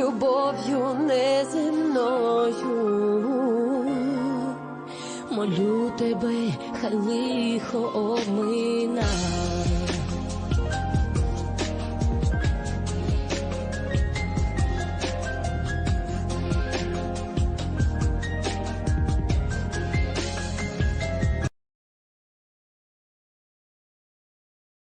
Любов'ю неземною. Молю тебе, хай лихо обмина.